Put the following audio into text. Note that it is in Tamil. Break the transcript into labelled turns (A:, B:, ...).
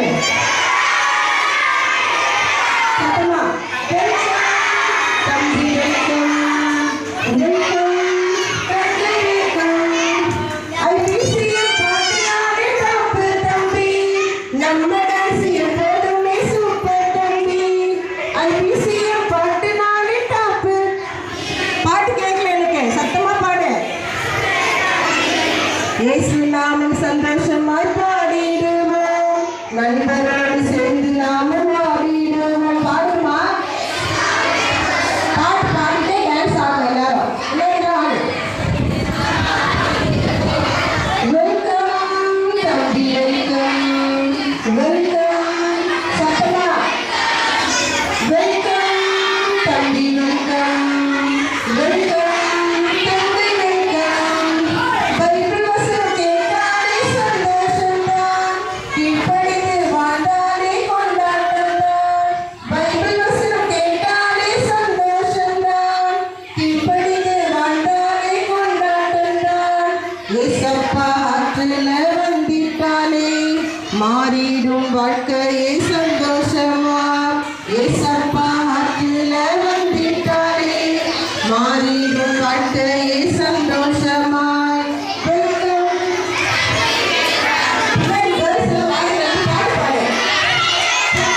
A: பாடு சத்தமா வெல்கம் தம்பி வெல்கம் சேர்ந்து நாமும் ஆடிடுவோம் பாடுமா? பாட்டு பாடிட்டே டான்ஸ் ஆடும் எல்லாரும். இல்லைன்னா ஆடு வெல்கம் தம்பி வெல்கம் வெல்கம் சத்தமா? வெல்கம் தம்பி வெல்கம் வெல்கம் ஆற்றில வந்திட்டாலே மாறிடும் வாழ்க்கையை சந்தோஷமா.